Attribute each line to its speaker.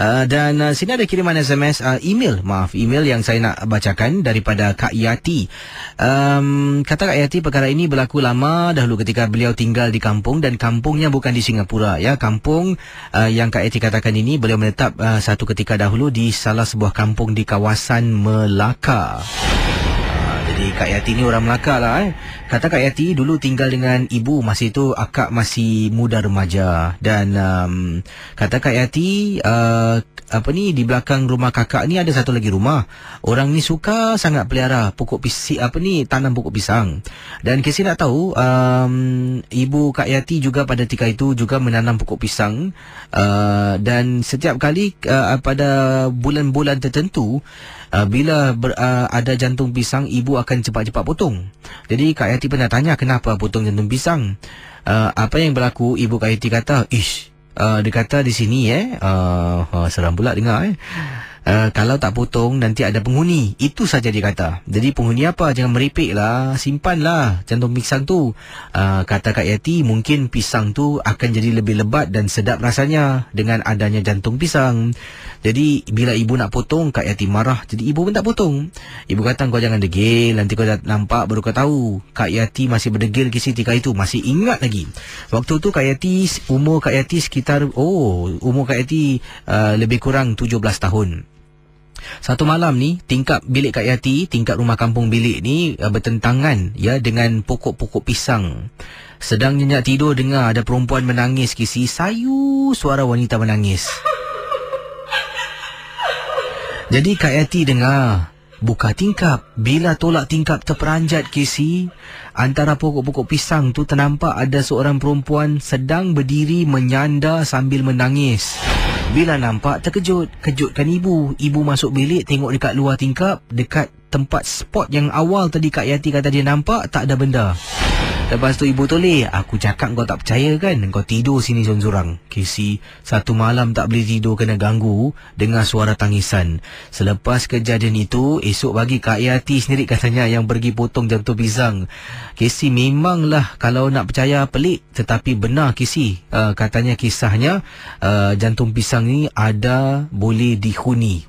Speaker 1: Uh, dan uh, sini ada kiriman SMS uh, email maaf email yang saya nak bacakan daripada Kak Yati. Um, kata Kak Yati perkara ini berlaku lama dahulu ketika beliau tinggal di kampung dan kampungnya bukan di Singapura ya kampung uh, yang Kak Yati katakan ini beliau menetap uh, satu ketika dahulu di salah sebuah kampung di kawasan Melaka. Jadi Kak Yati ni orang Melaka lah eh. Kata Kak Yati dulu tinggal dengan ibu masa itu akak masih muda remaja dan um, kata Kak Yati uh, apa ni di belakang rumah kakak ni ada satu lagi rumah. Orang ni suka sangat pelihara pokok pisang apa ni tanam pokok pisang. Dan Kesi nak tahu um, ibu Kak Yati juga pada ketika itu juga menanam pokok pisang uh, dan setiap kali uh, pada bulan-bulan tertentu uh, bila ber, uh, ada jantung pisang ibu akan cepat-cepat potong. Jadi Kak Yati pernah tanya kenapa potong jantung pisang. Uh, apa yang berlaku ibu Kak Yati kata, "Ish, uh, dia kata di sini eh, uh, uh, seram pula dengar eh." Uh, kalau tak potong nanti ada penghuni itu saja dia kata jadi penghuni apa jangan meripik lah simpanlah jantung pisang tu uh, kata Kak Yati mungkin pisang tu akan jadi lebih lebat dan sedap rasanya dengan adanya jantung pisang jadi bila ibu nak potong Kak Yati marah. Jadi ibu pun tak potong. Ibu kata kau jangan degil. Nanti kau dah nampak baru kau tahu. Kak Yati masih berdegil kisah ketika itu masih ingat lagi. Waktu tu Kak Yati umur Kak Yati sekitar oh umur Kak Yati uh, lebih kurang 17 tahun. Satu malam ni tingkap bilik Kak Yati, tingkap rumah kampung bilik ni uh, bertentangan ya dengan pokok-pokok pisang. Sedang nyenyak tidur dengar ada perempuan menangis kisi sayu suara wanita menangis. Jadi Kak Yati dengar buka tingkap bila tolak tingkap terperanjat kisi antara pokok-pokok pisang tu ternampak ada seorang perempuan sedang berdiri menyanda sambil menangis. Bila nampak terkejut, kejutkan ibu. Ibu masuk bilik tengok dekat luar tingkap, dekat tempat spot yang awal tadi Kak Yati kata dia nampak, tak ada benda. Lepas tu ibu toleh, aku cakap kau tak percaya kan? Kau tidur sini seorang-seorang. Kisi, satu malam tak boleh tidur kena ganggu dengan suara tangisan. Selepas kejadian itu, esok pagi Kak Yati sendiri katanya yang pergi potong jantung pisang. Kisi memanglah kalau nak percaya pelik tetapi benar Kisi. Uh, katanya kisahnya uh, jantung pisang ni ada boleh dihuni.